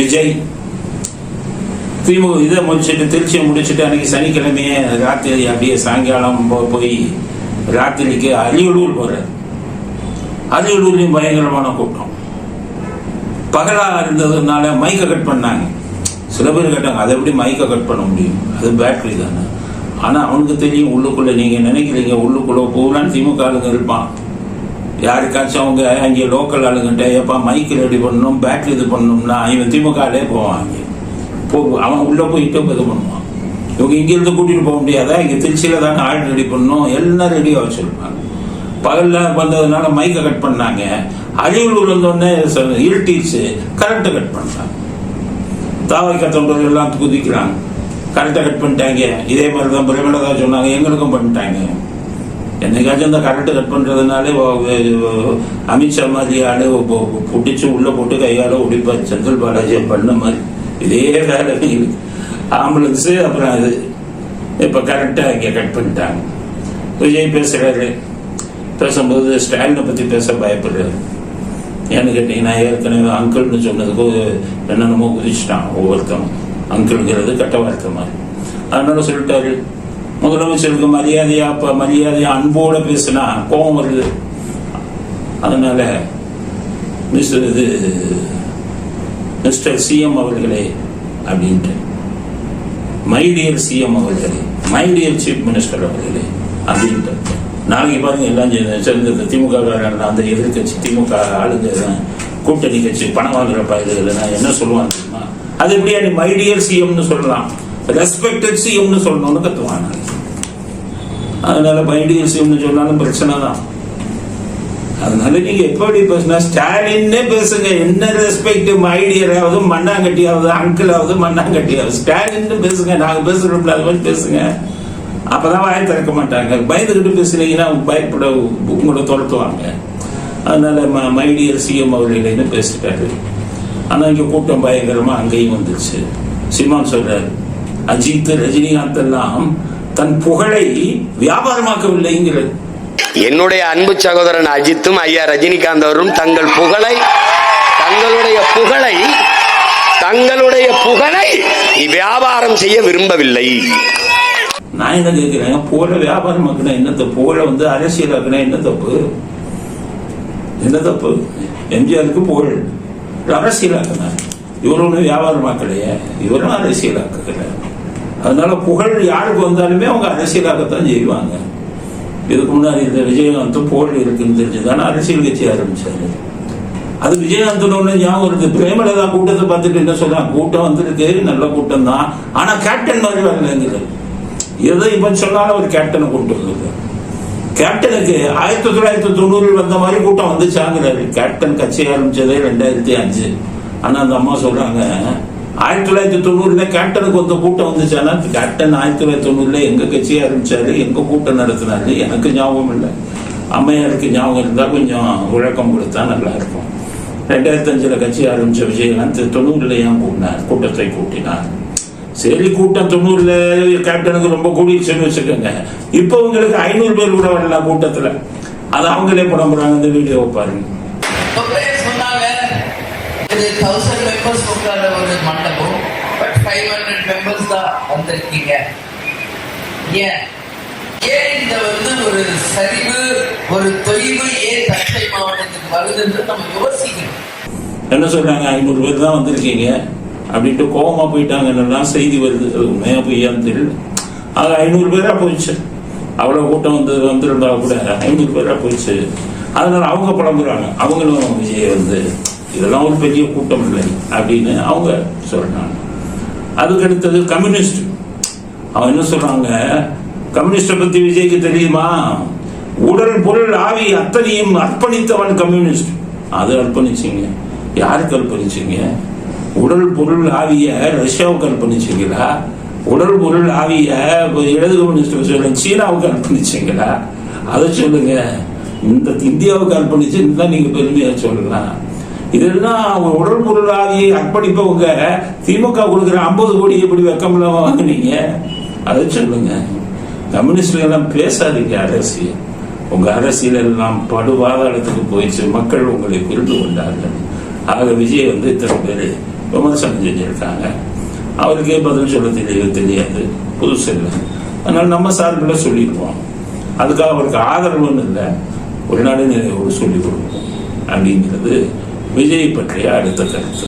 விஜய். திமுக இதை முடிச்சுட்டு திருச்சியை முடிச்சுட்டு அன்னைக்கு சனிக்கிழமையே ராத்திரி அப்படியே சாயங்காலம் போய் ராத்திரிக்கு அரியலூர் போறார். அரியலூர்லையும் பயங்கரமான கூட்டம். பகலாக இருந்ததுனால மைக்கை கட் பண்ணாங்க. சில பேர் கேட்டாங்க அதை எப்படி மைக்கை கட் பண்ண முடியும்? அது பேட்டரி தானே. ஆனால் அவனுக்கு தெரியும் உள்ளுக்குள்ளே நீங்கள் நினைக்கிறீங்க உள்ளுக்குள்ளே பூரான் திமுக இருப்பான். யாருக்காச்சும் அவங்க அங்கே லோக்கல் ஆளுங்கிட்ட எப்போ மைக்கு ரெடி பண்ணணும் பேட்டரி இது பண்ணணும்னா இவன் திமுகலே போவான் போ அவன் உள்ளே போயிட்டு இது பண்ணுவான். இவங்க இங்கேருந்து கூட்டிகிட்டு போக முடியாதா? இங்கே திருச்சியில் தானே ஆள் ரெடி பண்ணணும். எல்லாம் ரெடியாக வச்சுருப்பாங்க. பகலில் வந்ததுனால மைக்கை கட் பண்ணாங்க. அரியலூர் வந்தோடனே ச- இருட்டிச்சு கரண்ட்டை கட் பண்ணாங்க தாவைக்க தொண்டர்கள் எல்லாம் குதிக்கிறாங்க. கரண்ட்டை கட் பண்ணிட்டாங்க. இதே மாதிரி தான் பிரேமலதா சொன்னாங்க. எங்களுக்கும் பண்ணிட்டாங்க. என்னைக்காச்சும் இந்த கரண்ட்டு கட் பண்ணுறதுனாலே அமித்ஷா மாதிரி ஆளு பிடிச்சி உள்ளே போட்டு கையால் ஒடிப்பார். செந்தில் பாலாஜி பண்ண மாதிரி. இதே வேலை. ஆம்புலன்ஸு அப்புறம் அது. இப்போ கரெக்டாக இங்கே கட் பண்ணிட்டாங்க. விஜய் பேசுகிறாரு பேசும்போது ஸ்டாலினை பற்றி பேச பயப்படுறாரு. ஏன்னு கேட்டீங்கன்னா ஏற்கனவே அங்கிள்னு சொன்னதுக்கு என்னென்னமோ குதிச்சிட்டான். ஒவ்வொருத்தனும். அங்கிள்ங்கிறது கட்ட வார்த்தை மாதிரி. அதனால சொல்லிட்டாரு முதலமைச்சருக்கு மரியாதையா இப்போ மரியாதையா அன்போட பேசினா கோபம் வருது. அதனால மிஸ்டர் இது மிஸ்டர் சிஎம் அவர்களே அப்படின்ட்டு. மைடியர் சிஎம் அவர்களே மைடியர் சீஃப் மினிஸ்டர் அவர்களே அப்படின்ட்டு. நாளைக்கு பாருங்க எல்லாம் சேர்ந்து- திமுக அந்த எதிர்கட்சி திமுக ஆளுங்க கூட்டணி கட்சி பணம் வாங்குற பயிர்கள் என்ன சொல்லுவாங்க தெரியுமா? அது எப்படியா நீ சிஎம்னு சொல்லலாம். ரெஸ்பெக்டட் சிஎம்னு சொல்லணும்னு கத்துவாங்க. அதனால மை சிஎம்னு சொன்னாலும் பிரச்சனை தான். அதனால நீங்க எப்படி பேசுனா ஸ்டாலின்னே பேசுங்க. என்ன ரெஸ்பெக்ட் மைடியராவது மண்ணாங்கட்டியாவது அங்கிளாவது மண்ணாங்கட்டியாவது. ஸ்டாலின்னு பேசுங்க. நாங்க பேசுறோம்ல அது மாதிரி பேசுங்க. அப்பதான் வாயை திறக்க மாட்டாங்க. பயந்துகிட்டு பேசுனீங்கன்னா பயப்பட உங்களை துரத்துவாங்க. அதனால மைடியர் சிஎம் அவர்களைன்னு பேசிட்டாரு. ஆனா இங்க கூட்டம் பயங்கரமா அங்கேயும் வந்துருச்சு. சிம்மான் சொல்றாரு அஜித் ரஜினிகாந்த் எல்லாம் தன் புகழை வியாபாரமாக்கவில்லைங்கிறது. என்னுடைய அன்பு சகோதரன் அஜித்தும் ஐயா ரஜினிகாந்த் அவரும் தங்கள் புகழை தங்களுடைய புகழை தங்களுடைய புகழை வியாபாரம் செய்ய விரும்பவில்லை. நான் என்ன கேட்கிறேன்? புகழ வியாபாரம் ஆக்குனா என்ன தப்பு? புகழ வந்து அரசியல் ஆக்குனா என்ன தப்பு? என்ன தப்பு? எம்ஜிஆருக்கு புகழ். அரசியல் ஆக்கினார். இவர் ஒன்றும் வியாபாரம் ஆக்கலையே. இவரும் அரசியல் ஆக்கல அதனால புகழ் யாருக்கு வந்தாலுமே அவங்க அரசியலாகத்தான் செய்வாங்க. இதுக்கு முன்னாடி இந்த விஜயகாந்த் புகழ் இருக்குன்னு தெரிஞ்சுதானே அரசியல் கட்சி ஆரம்பிச்சாரு. அது விஜயகாந்தன் ஒண்ணு ஞாபகம் இருக்கு. பிரேமலதா கூட்டத்தை பார்த்துட்டு என்ன சொல்றான் கூட்டம் வந்திருக்கு. நல்ல கூட்டம் தான். ஆனா கேப்டன் மாதிரி வரலங்கிறது எதை இப்ப சொன்னாலும் ஒரு கேப்டனை கூட்டு வந்திருக்கு கேப்டனுக்கு ஆயிரத்தி தொள்ளாயிரத்தி தொண்ணூறில் வந்த மாதிரி கூட்டம் வந்துச்சாங்கிறாரு. கேப்டன் கட்சி ஆரம்பிச்சதே ரெண்டாயிரத்தி அஞ்சு. ஆனா அந்த அம்மா சொல்றாங்க ஆயிரத்தி தொள்ளாயிரத்தி தொண்ணூறுல கேப்டனுக்கு வந்த கூட்டம் வந்துச்சானா? கேப்டன் ஆயிரத்தி தொள்ளாயிரத்தி தொண்ணூறுல எங்க கட்சி ஆரம்பிச்சாரு எங்க கூட்டம் நடத்தினாரு எனக்கு ஞாபகம் இல்லை. அம்மையாருக்கு ஞாபகம் இருந்தா கொஞ்சம் விளக்கம் கொடுத்தா நல்லா இருக்கும். ரெண்டாயிரத்தி அஞ்சுல கட்சி ஆரம்பிச்ச விஜயகாந்த் தொண்ணூறுல ஏன் கூட்டினார்? கூட்டத்தை கூட்டினார். சரி கூட்டம் தொண்ணூறுல கேப்டனுக்கு ரொம்ப கூடிடுச்சுன்னு வச்சுக்கோங்க இப்போ உங்களுக்கு ஐநூறு பேர் கூட வரலாம் கூட்டத்துல. அது அவங்களே புலம்புறாங்க இந்த வீடியோவை பாருங்க. இது தௌசண்ட் மெம்பர்ஸ் உட்கார ஒரு மண்டபம் பட் ஃபைவ் ஹண்ட்ரட் மெம்பர்ஸ் தான் வந்திருக்கீங்க. ஏன்? ஏன் இந்த வந்து ஒரு சரிவு ஒரு தொய்வு ஏன் தஞ்சை மாவட்டத்துக்கு வருதுன்னு நம்ம யோசிக்கணும். என்ன சொல்றாங்க? ஐநூறு பேர் தான் வந்திருக்கீங்க. அப்படின்ட்டு கோபமா போயிட்டாங்கன்னெல்லாம் செய்தி வருது. அது உண்மையா பொய்யான்னு தெரியல அது ஐநூறு பேரா போயிடுச்சு. அவ்வளவு கூட்டம் வந்து வந்திருந்தா கூட ஐநூறு பேரா போயிடுச்சு. அதனால அவங்க புலம்புறாங்க. அவங்களும் விஜய் வந்து இதெல்லாம் ஒரு பெரிய கூட்டம் இல்லை அப்படின்னு அவங்க சொல்றாங்க. அதுக்கு அடுத்தது கம்யூனிஸ்ட் அவன் என்ன சொல்றாங்க? கம்யூனிஸ்டை பத்தி விஜய்க்கு தெரியுமா? உடல் பொருள் ஆவி அத்தனையும் அர்ப்பணித்தவன் கம்யூனிஸ்ட் அது அர்ப்பணிச்சிங்க. யாருக்கு அர்ப்பணிச்சிங்க? உடல் பொருள் ஆவிய ரஷ்யாவுக்கு அர்ப்பணிச்சிங்களா? உடல் பொருள் ஆவிய இடது கம்யூனிஸ்ட் சீனாவுக்கு அர்ப்பணிச்சிங்களா? அதை சொல்லுங்க. இந்த இந்தியாவுக்கு அர்ப்பணிச்சு தான் நீங்க பெருமையா சொல்லலாம் இதெல்லாம் அவங்க உடல் பொருள் அர்ப்பணிப்பவங்க திமுக கொடுக்குற ஐம்பது கோடி எப்படி வெக்கமில்லாம வாங்குனீங்க? அதை சொல்லுங்க. கம்யூனிஸ்ட்ல எல்லாம் பேசாதீங்க அரசியல். உங்க அரசியல் எல்லாம் படுவாதாரத்துக்கு போயிடுச்சு. மக்கள் உங்களை புரிந்து கொண்டார்கள். ஆக விஜய் வந்து இத்தனை பேர் விமர்சனம் செஞ்சிருக்காங்க. அவருக்கே பதில் சொல்ல தெரிய தெரியாது. புதுசு இல்லை அதனால நம்ம சார்பில் சொல்லியிருப்போம். அதுக்காக அவருக்கு ஆதரவுன்னு இல்லை. ஒரு நாடு நிறைவோடு சொல்லிக் கொடுப்போம். அப்படிங்கிறது விஜய் பற்றிய அடுத்த கருத்து.